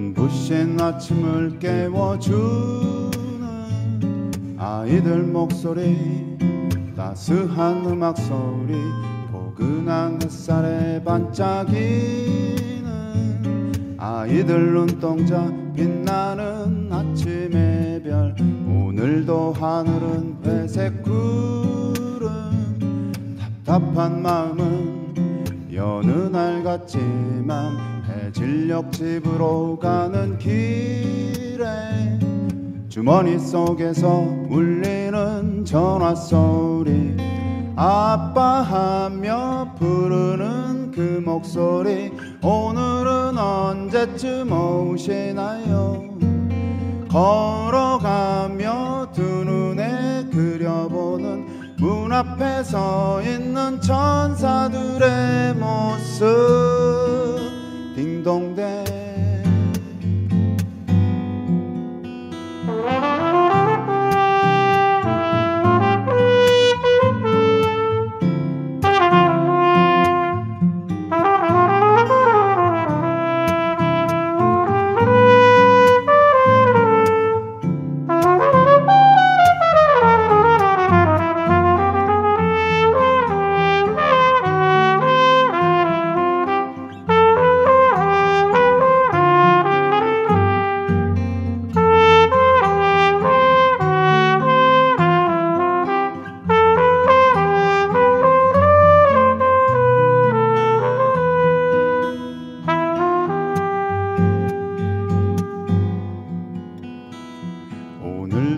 눈부신 아침을 깨워주는 아이들 목소리 따스한 음악 소리 포근한 햇살에 반짝이는 아이들 눈동자 빛나는 아침의 별. 오늘도 하늘은 회색 구름 답답한 마음은 날 같지만 해질녘 집으로 가는 길에 주머니 속에서 울리는 전화 소리 아빠 하며 부르는 그 목소리 오늘은 언제쯤 오시나요? 걸어 앞에 서 있는 천사들의 모습 딩동댕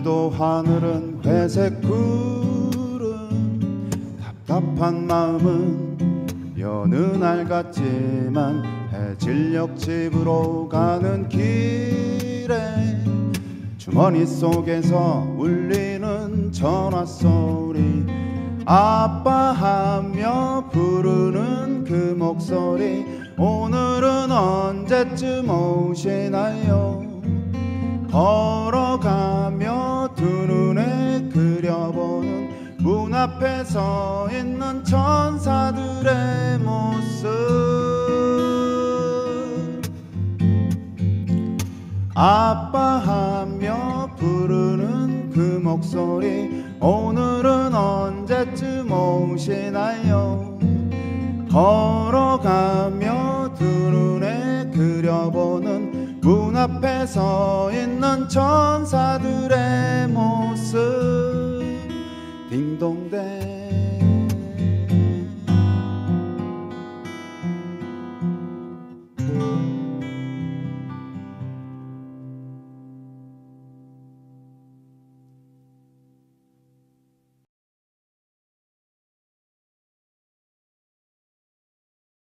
오늘도 하늘은 회색 구름 답답한 마음은 여느 날 같지만 해질녘 집으로 가는 길에 주머니 속에서 울리는 전화 소리 아빠 하며 부르는 그 목소리 오늘은 언제쯤 오시나요? 걸어가며 두 눈에 그려보는 문 앞에 서 있는 천사들의 모습. 아빠 하며 부르는 그 목소리 오늘은 언제쯤 오시나요? 걸어가며 앞에 서 있는 천사들의 모습 딩동댕.